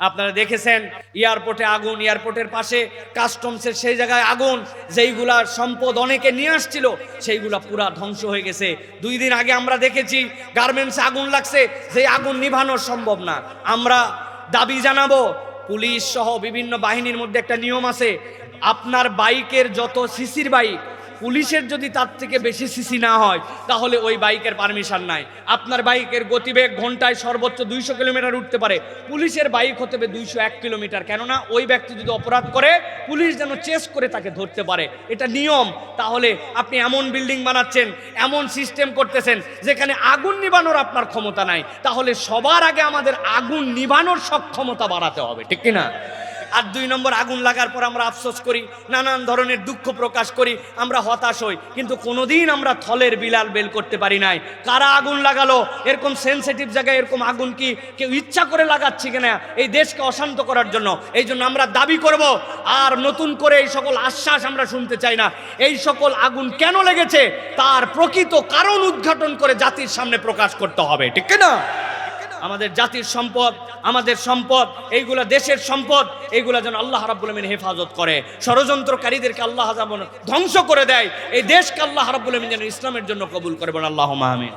আপনারা দেখেছেন, এয়ারপোর্টে আগুন, এয়ারপোর্টের পাশে কাস্টমসের সেই জায়গায় আগুন যেইগুলার সম্পদ অনেকে নিয়ে আসছিল, সেইগুলা পুরা ধ্বংস হয়ে গেছে। দুই দিন আগে আমরা দেখেছি, গার্মেন্টসে আগুন লাগছে সেই আগুন নিভানো সম্ভব না। আমরা দাবি জানাব, পুলিশ সহ বিভিন্ন বাহিনীর মধ্যে একটা নিয়ম আছে, আপনার বাইকের যত সিসির বাইক পুলিশের যদি তার থেকে বেশি সিসি না হয়, তাহলে ওই বাইকের পারমিশন নাই। আপনার বাইকের গতিবেগ ঘন্টায় সর্বোচ্চ দুইশো কিলোমিটার উঠতে পারে। পুলিশের বাইক হতে হবে দুইশো এক কিলোমিটার। কেননা ওই ব্যক্তি যদি অপরাধ করে, পুলিশ যেন চেস করে তাকে ধরতে পারে। এটা নিয়ম। তাহলে আপনি এমন বিল্ডিং বানাচ্ছেন, এমন সিস্টেম করতেছেন, যেখানে আগুন নিবানোর আপনার ক্ষমতা নাই। তাহলে সবার আগে আমাদের আগুন নিবানোর সক্ষমতা বাড়াতে হবে, ঠিক কিনা? আর দুই নম্বর আগুন লাগার পর আমরা আফসোস করি, নানান ধরনের দুঃখ প্রকাশ করি, আমরা হতাশ হই। কিন্তু কোনোদিন আমরা থলের বিলাল বেল করতে পারি নাই। কারা আগুন লাগালো? এরকম সেনসিটিভ জায়গায় এরকম আগুন কি কেউ ইচ্ছা করে লাগাচ্ছে কিনা? এই দেশকে অশান্ত করার জন্য। এই জন্য আমরা দাবি করব, আর নতুন করে এই সকল আশ্বাস আমরা শুনতে চাই না। এই সকল আগুন কেন লেগেছে? তার প্রকৃত কারণ উদ্ঘাটন করে জাতির সামনে প্রকাশ করতে হবে, ঠিক না আমাদের জাতির সম্পদ, আমাদের সম্পদ, এইগুলা দেশের সম্পদ, এইগুলা যেন আল্লাহ রাব্বুল আমিন হেফাজত করে। ষড়যন্ত্রকারীদেরকে আল্লাহ যেমন ধ্বংস করে দেয়, এই দেশকে আল্লাহ রাব্বুল আমিন যেন ইসলামের জন্য কবুল করে বলেন আল্লাহ আমিন।